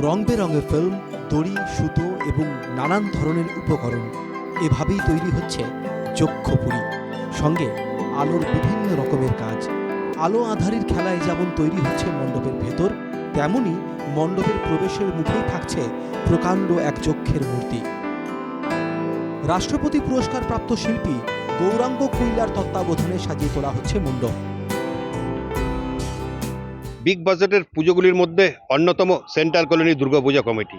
রং বেরঙের ফিল্ম দড়ি, সুতো এবং নানান ধরনের উপকরণ এভাবেই তৈরি হচ্ছে যক্ষপুরী সঙ্গে আলোর বিভিন্ন রকমের কাজ। আলো আধারির খেলায় যেমন তৈরি হচ্ছে মণ্ডপের ভেতর তেমনি মণ্ডপের প্রবেশের মুখেই থাকছে প্রকাণ্ড এক চক্ষের মূর্তি। রাষ্ট্রপতি পুরস্কার প্রাপ্ত শিল্পী, গৌরাঙ্গ কুইলার তত্ত্বাবধানে সাজিয়ে তোলা হচ্ছে মণ্ডপ। বিগ বাজেটের পুজোগুলির মধ্যে অন্যতম সেন্ট্রাল কলোনি দুর্গাপূজা কমিটি।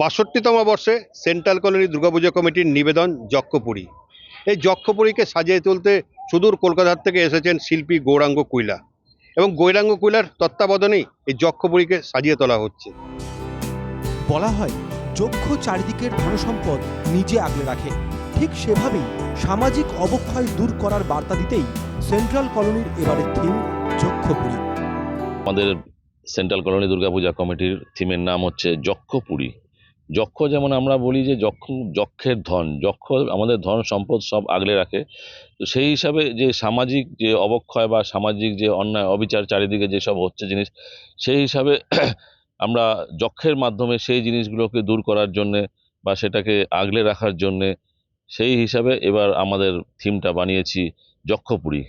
বাষট্টিতম বর্ষে সেন্ট্রাল কলোনি দুর্গাপূজা কমিটির নিবেদন যক্ষপুরী। এই যক্ষপুরীকে সাজিয়ে তুলতে সুদূর কলকাতার থেকে এসেছেন শিল্পী গৌরাঙ্গ কুইলা এবং গৌরাঙ্গ কুইলার তত্ত্বাবধানেই এই যক্ষপুরীকে সাজিয়ে তোলা হচ্ছে। বলা হয় যক্ষ চারিদিকের ধনসম্পদ নিজে আগলে রাখে। ঠিক সেভাবেই সামাজিক অবক্ষয় দূর করার বার্তা দিতেই সেন্ট্রাল কলোনির এবারের থিম যক্ষপুরী। আমাদের সেন্ট্রাল কলোনি দুর্গাপূজা কমিটির থিমের নাম হচ্ছে যক্ষপুরী। যক্ষ যেমন আমরা বলি যে যক্ষ, যক্ষের ধন, যক্ষ আমাদের ধন সম্পদ সব আগলে রাখে। তো সেই হিসাবে যে সামাজিক যে অবক্ষয় বা সামাজিক যে অন্যায়, অবিচার চারিদিকে যেসব হচ্ছে জিনিস, সেই হিসাবে আমরা যক্ষের মাধ্যমে সেই জিনিসগুলোকে দূর করার জন্যে বা সেটাকে আগলে রাখার জন্যে সেই হিসাবে এবার আমাদের থিমটা বানিয়েছি যক্ষপুরী।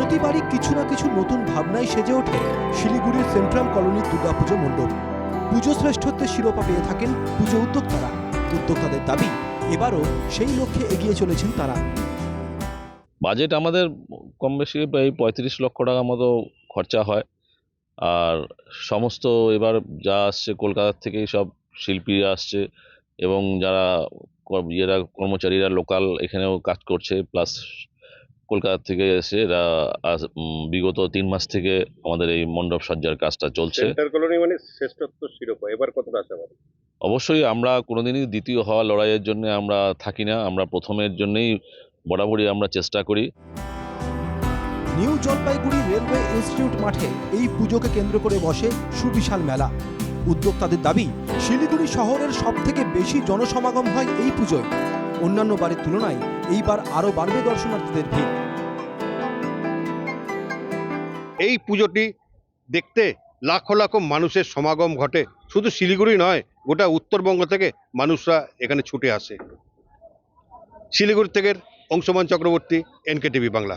প্রতিবারই কিছু না কিছু নতুন ভাবনায় সেজে ওঠে শিলিগুড়ির সেন্ট্রাল কলোনির দুর্গাপুজো মণ্ডপ। পুজো শ্রেষ্ঠত্বের শিরোপা পেয়ে থাকেন পুজো উদ্যোক্তারা। উদ্যোক্তাদের দাবি, এবারও সেই লক্ষ্যে এগিয়ে চলেছেন তারা। বাজেট আমাদের কম বেশি প্রায় পঁয়ত্রিশ লক্ষ টাকা মতো খরচা হয়। আর সমস্ত এবার যা আসছে কলকাতার থেকেই সব শিল্পীরা আসছে এবং যারা ইয়েরা, কর্মচারীরা লোকাল এখানেও কাজ করছে, প্লাস কলকাতা থেকে এসে এরা আজ, বিগত তিন মাস থেকে আমাদের এই মণ্ডপ সজ্জার কাজটা চলছে। মানে শ্রেষ্ঠত্ব শিরোপা এবার কতটা আশাবাদী অবশ্যই আমরা কোনোদিনই দ্বিতীয় হওয়া লড়াইয়ের জন্য আমরা থাকি না আমরা প্রথমের জন্যই বরাবরই আমরা চেষ্টা করি। নিউ জলপাইগুড়ি রেলওয়ে ইনস্টিটিউট মাঠে এই পুজোকে কেন্দ্র করে বসে সুবিশাল মেলা। উদ্যোক্তাদের দাবি শিলিগুড়ি শহরের সব থেকে বেশি জনসমাগম হয় এই পুজোয়। অন্যান্য বারের তুলনায় এইবার আরও বাড়বে দর্শনার্থীদের ভিড়। এই পুজোটি দেখতে লাখো লাখো মানুষের সমাগম ঘটে। শুধু শিলিগুড়ি নয়, গোটা উত্তরবঙ্গ থেকে মানুষরা এখানে ছুটে আসে। শিলিগুড়ি থেকে অংশমান চক্রবর্তী এনকে টিভি বাংলা।